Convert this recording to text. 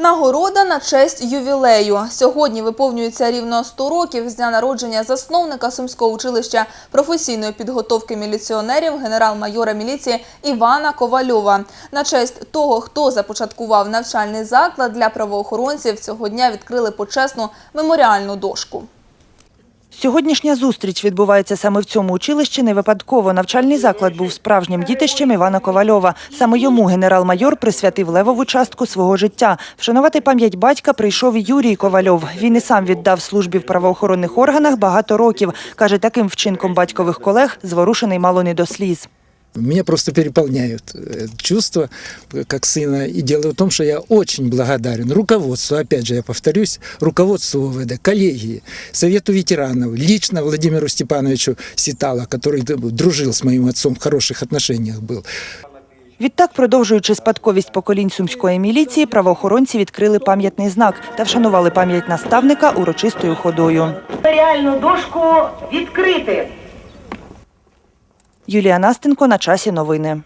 Нагорода на честь ювілею. Сьогодні виповнюється рівно 100 років з дня народження засновника Сумського училища професійної підготовки міліціонерів генерал-майора міліції Івана Ковальова. На честь того, хто започаткував навчальний заклад для правоохоронців, цього дня відкрили почесну меморіальну дошку. Сьогоднішня зустріч відбувається саме в цьому училищі не випадково. Навчальний заклад був справжнім дітищем Івана Ковальова. Саме йому генерал-майор присвятив левову частку свого життя. Вшанувати пам'ять батька прийшов Юрій Ковальов. Він і сам віддав службі в правоохоронних органах багато років. Каже, таким вчинком батькових колег зворушений мало не до сліз. Меня просто переполняют э, чувства э, как сына. И дело в том, что я очень благодарен руководству, опять же, я повторюсь, руководству ОВД, коллегии, Совету ветеранов, лично Владимиру Степановичу Ситала, который дружил с моим отцом, в хороших отношениях был. Відтак, продовжуючи спадковість поколінь сумської міліції, правоохоронці відкрили пам'ятний знак та вшанували пам'ять наставника урочистою ходою. Меморіальну дошку відкрити. Юлія Настенко на часі новини.